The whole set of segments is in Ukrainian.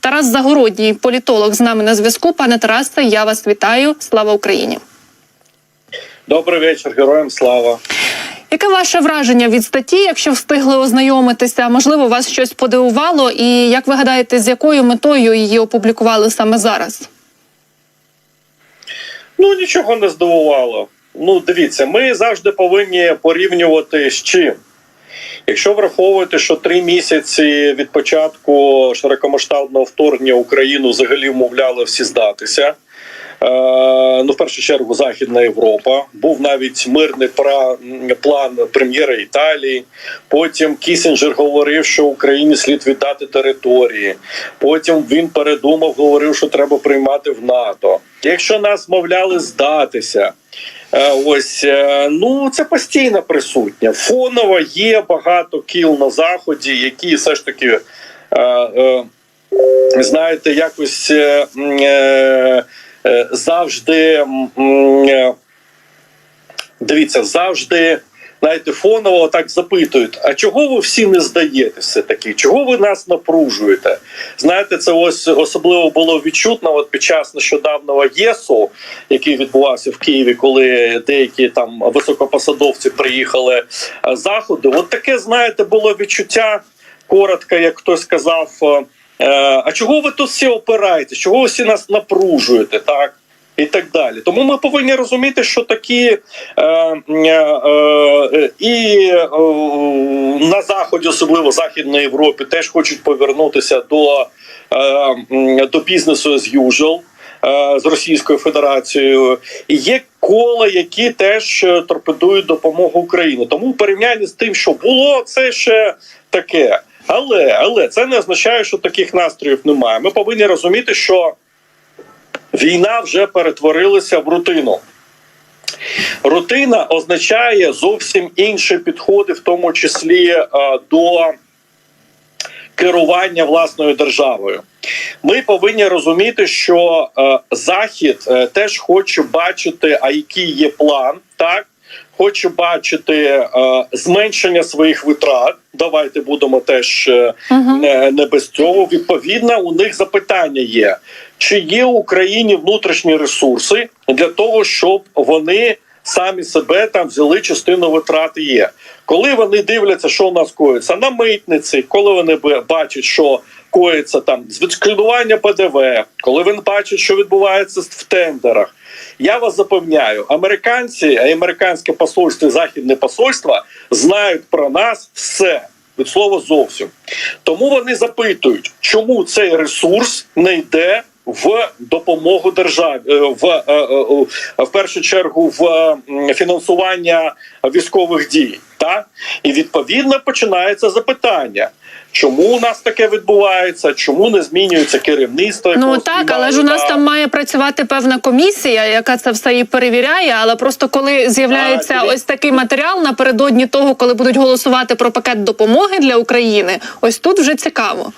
Тарас Загородній, політолог, з нами на зв'язку. Пане Тарасе, я вас вітаю. Слава Україні! Добрий вечір, героям слава. Яке ваше враження від статті, якщо встигли ознайомитися? Можливо, вас щось подивувало, і як ви гадаєте, з якою метою її опублікували саме зараз? Ну нічого не здивувало. Ну, дивіться, ми завжди повинні порівнювати з чим. Якщо враховувати, що три місяці від початку широкомасштабного вторгнення Україну взагалі вмовляли всі здатися. Е, ну, в першу чергу, Західна Європа. Був навіть мирний план прем'єра Італії. Потім Кісінджер говорив, що Україні слід віддати території. Потім він передумав, говорив, що треба приймати в НАТО. Якщо нас вмовляли здатися, ось е, ну це постійно присутня. Фоново є багато кіл на заході, які все ж таки. е, е, знаєте, якось е, е, е, завжди е, дивіться, завжди. Знаєте, фоново так запитують: а чого ви всі не здаєте все таки? Чого ви нас напружуєте? Знаєте, це ось особливо було відчутно от під час нещодавнього ЄСу, який відбувався в Києві, коли деякі там високопосадовці приїхали е, з заходу. От таке, знаєте, було відчуття коротко, як хтось сказав. е, а чого ви тут всі опираєтесь? Чого ви всі нас напружуєте? Так і так далі. Тому ми повинні розуміти, що такі е, е, е, і е, на заході, особливо в Західній Європі, теж хочуть повернутися до, е, до бізнесу usual. е, З Російською Федерацією є кола, які теж е, торпедують допомогу Україні. Тому в порівнянні з тим, що було, це ще таке. Але але це не означає, що таких настроїв немає. Ми повинні розуміти, що війна вже перетворилася в рутину. Рутина означає зовсім інші підходи, в тому числі е, до керування власною державою. Ми повинні розуміти, що е, Захід е, теж хоче бачити, а який є план, так хоче бачити зменшення своїх витрат. Давайте будемо теж не, не без цього. Відповідно, у них запитання є: чи є в Україні внутрішні ресурси для того, щоб вони самі себе там взяли частину витрати є. Коли вони дивляться, що у нас коїться на митниці, коли вони бачать, що коїться там з ПДВ, коли вони бачать, що відбувається в тендерах. Я вас запевняю, американці, американське посольство, і західне посольство знають про нас все від слова зовсім. Тому вони запитують, чому цей ресурс не йде в допомогу державі е, в, е, е, в першу чергу в фінансування військових дій. Та і відповідно починається запитання. Чому у нас таке відбувається? Чому не змінюється керівництво? Ну так, але ж у нас там має працювати певна комісія, яка це все і перевіряє. Але просто коли з'являється А, ось такий матеріал напередодні того, коли будуть голосувати про пакет допомоги для України, ось тут вже цікаво.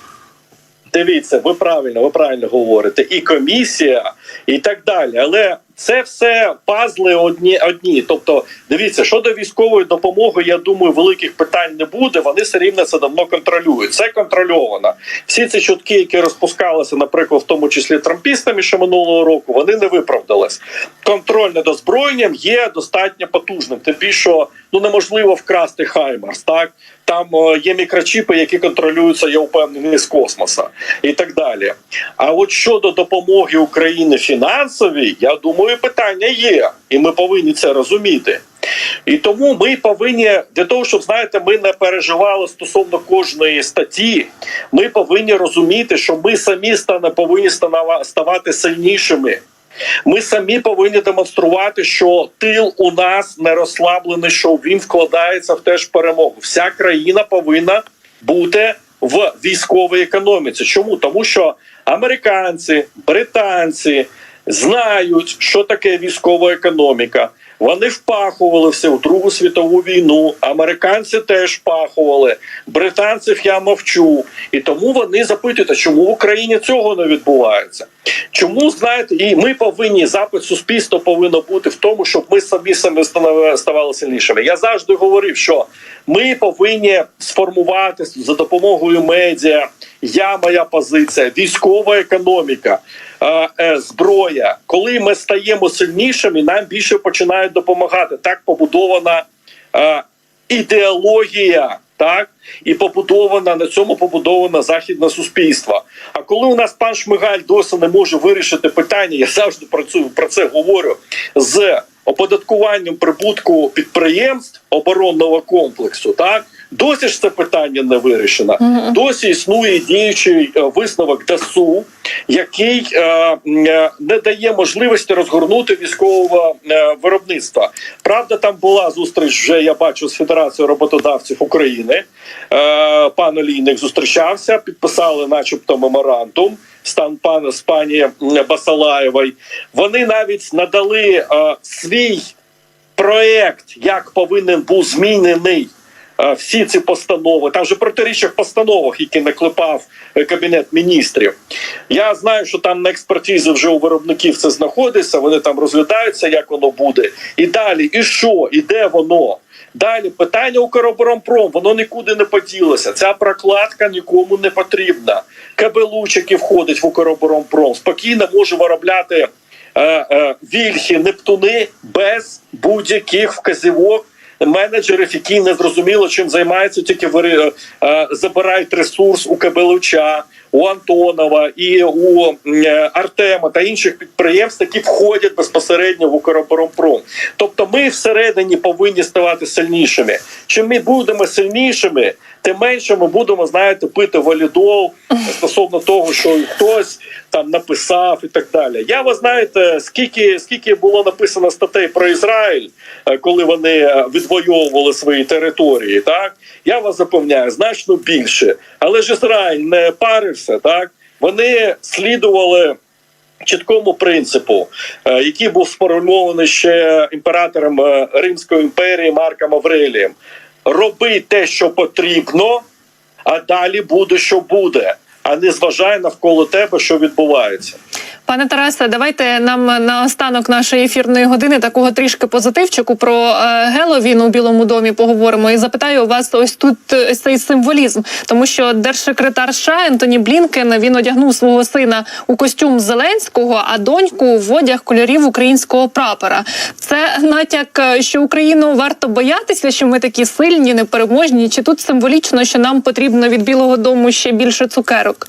Дивіться, ви правильно, ви правильно говорите, і комісія, і так далі. Але це все пазли одні одні. Тобто, дивіться, щодо військової допомоги, я думаю, великих питань не буде. Вони все рівно це давно контролюють. Це контрольовано. Всі ці чутки, які розпускалися, наприклад, в тому числі трампістами, ще минулого року, вони не виправдались. Контроль над озброєнням є достатньо потужним. Тим більше ну неможливо вкрасти Хаймарс. Так там е, є мікрочіпи, які контролюються, я впевнений, з космоса і так далі. А от щодо допомоги Україні фінансовій, я думаю, питання є, і ми повинні це розуміти. І тому ми повинні для того, щоб знаєте, ми не переживали стосовно кожної статті. Ми повинні розуміти, що ми самі повинні ставати сильнішими. Ми самі повинні демонструвати, що тил у нас не розслаблений, що він вкладається в теж перемогу. Вся країна повинна бути в військовій економіці. Чому? Тому що американці, британці знають, що таке військова економіка. Вони впахували все в Другу світову війну. Американці теж впахували. Британців я мовчу. І тому вони запитують, чому в Україні цього не відбувається? Чому знаєте, і ми повинні запит суспільства повинно бути в тому, щоб ми самі самі ставали сильнішими. Я завжди говорив, що Ми повинні сформувати за допомогою медіа. Я моя позиція, військова економіка, е, е, зброя. Коли ми стаємо сильнішими, нам більше починають допомагати. Так побудована е, ідеологія, так і побудована на цьому побудоване західне суспільство. А коли у нас пан Шмигаль досі не може вирішити питання, я завжди про це, про це говорю з оподаткуванням прибутку підприємств оборонного комплексу, так досі ж це питання не вирішено. Досі існує діючий е, висновок ДАСУ, який е, е, не дає можливості розгорнути військового е, виробництва. Правда, там була зустріч вже я бачу з Федерацією роботодавців України. Е, пан Олійник зустрічався, підписали, начебто, меморандум. Стан пана з пані м, Басалаєвою. Вони навіть надали е, свій проект, як повинен був змінений всі ці постанови. Там же протиріччя в постановах, які наклепав е, кабінет міністрів. Я знаю, що там на експертизі вже у виробників це знаходиться. Вони там розглядаються, як воно буде. І далі, і що, і де воно. Далі питання Укроборонпром, воно нікуди не поділося. Ця прокладка нікому не потрібна. КБЛУЧ, який входить в Укроборонпром, спокійно може виробляти е, е, вільхи, нептуни без будь-яких вказівок. Менеджерів, які не зрозуміло, чим займаються, тільки вири- е, е, забирають ресурс у Кабелуча, у Антонова і у е, Артема та інших підприємств, які входять безпосередньо в Укроборонпром. Тобто, ми всередині повинні ставати сильнішими. Чим ми будемо сильнішими, тим менше ми будемо, знаєте, пити валідол стосовно того, що хтось там написав і так далі. Я ви знаєте, скільки скільки було написано статей про Ізраїль, е, коли вони е, відвоювали свої території, так я вас запевняю, значно більше. Але ж Ізраїль не парився, так вони слідували. Чіткому принципу, е, який був сформульований ще імператором Римської імперії Марком Аврелієм, роби те, що потрібно, а далі буде, що буде, а не зважай навколо тебе, що відбувається. Пане Тарасе, давайте нам на останок нашої ефірної години такого трішки позитивчику про е, Геловін у Білому домі поговоримо. І запитаю вас ось тут е, цей символізм, тому що держсекретар США Ентоні Блінкен він одягнув свого сина у костюм Зеленського, а доньку в одяг кольорів українського прапора. Це натяк, е, що Україну варто боятися, що ми такі сильні, непереможні. Чи тут символічно, що нам потрібно від Білого Дому ще більше цукерок?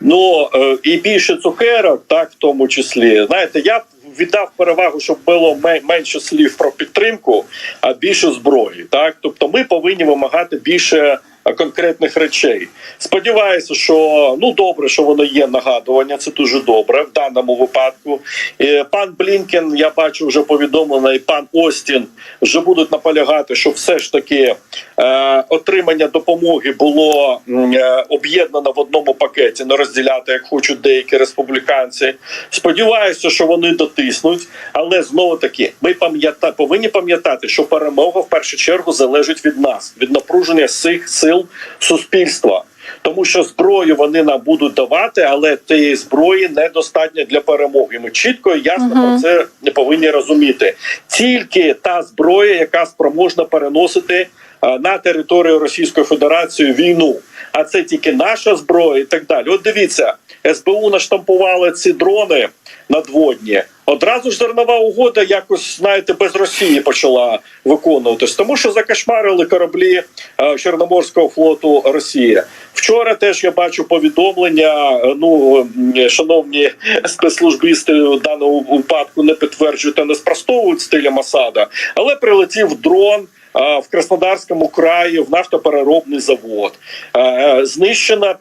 Ну е, і більше цукерок, так в тому числі. Знаєте, я віддав перевагу, щоб було ме- менше слів про підтримку, а більше зброї. Так, тобто, ми повинні вимагати більше конкретних речей. Сподіваюся, що ну добре, що воно є нагадування. Це дуже добре в даному випадку. І пан Блінкен, я бачу, вже повідомлено, і пан Остін вже будуть наполягати, що все ж таки е, отримання допомоги було е, об'єднано в одному пакеті, не розділяти, як хочуть деякі республіканці. Сподіваюся, що вони дотиснуть, але знову таки ми пам'ята повинні пам'ятати, що перемога в першу чергу залежить від нас, від напруження всіх сил суспільства. Тому що зброю вони нам будуть давати, але тієї зброї недостатньо для перемоги. Ми чітко і ясно Мгм. про це не повинні розуміти. Тільки та зброя, яка спроможна переносити е, на територію Російської Федерації війну. А це тільки наша зброя і так далі. От дивіться, СБУ наштампували ці дрони надводні. Одразу ж зернова угода якось знаєте без Росії почала виконуватись, тому що закошмарили кораблі е, Чорноморського флоту Росії. Вчора теж я бачу повідомлення. е, Ну шановні спецслужбісти даному випадку не підтверджують та не спростовують стиля Масада, але прилетів дрон. Е, В Краснодарському краї в нафтопереробний завод Е, е, знищена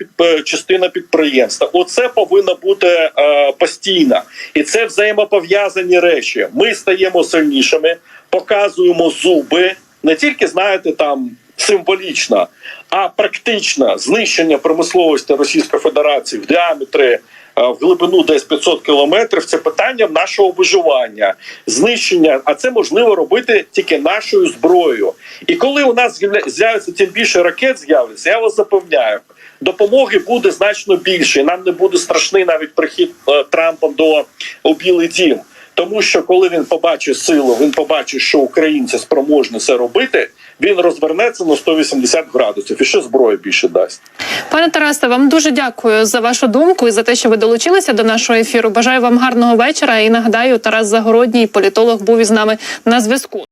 частина підприємства. Оце повинно бути постійно, і це взаємопов'язані речі. Ми стаємо сильнішими, показуємо зуби, не тільки знаєте там символічно, а практично знищення промисловості Російської Федерації в діаметрі е, в глибину десь 500 кілометрів. Це питання нашого виживання, знищення. А це можливо робити тільки нашою зброєю. І коли у нас з'явиться тим більше ракет, з'являться, я вас запевняю. Допомоги буде значно більше. і Нам не буде страшний навіть прихід е, Трампа до у Білий Дім. Тому що коли він побачить силу, він побачить, що українці спроможні це робити. Він розвернеться на 180 градусів і ще зброю більше дасть. Пане Тарасе, вам дуже дякую за вашу думку і за те, що ви долучилися до нашого ефіру. Бажаю вам гарного вечора. І нагадаю, Тарас Загородній, політолог, був із нами на зв'язку.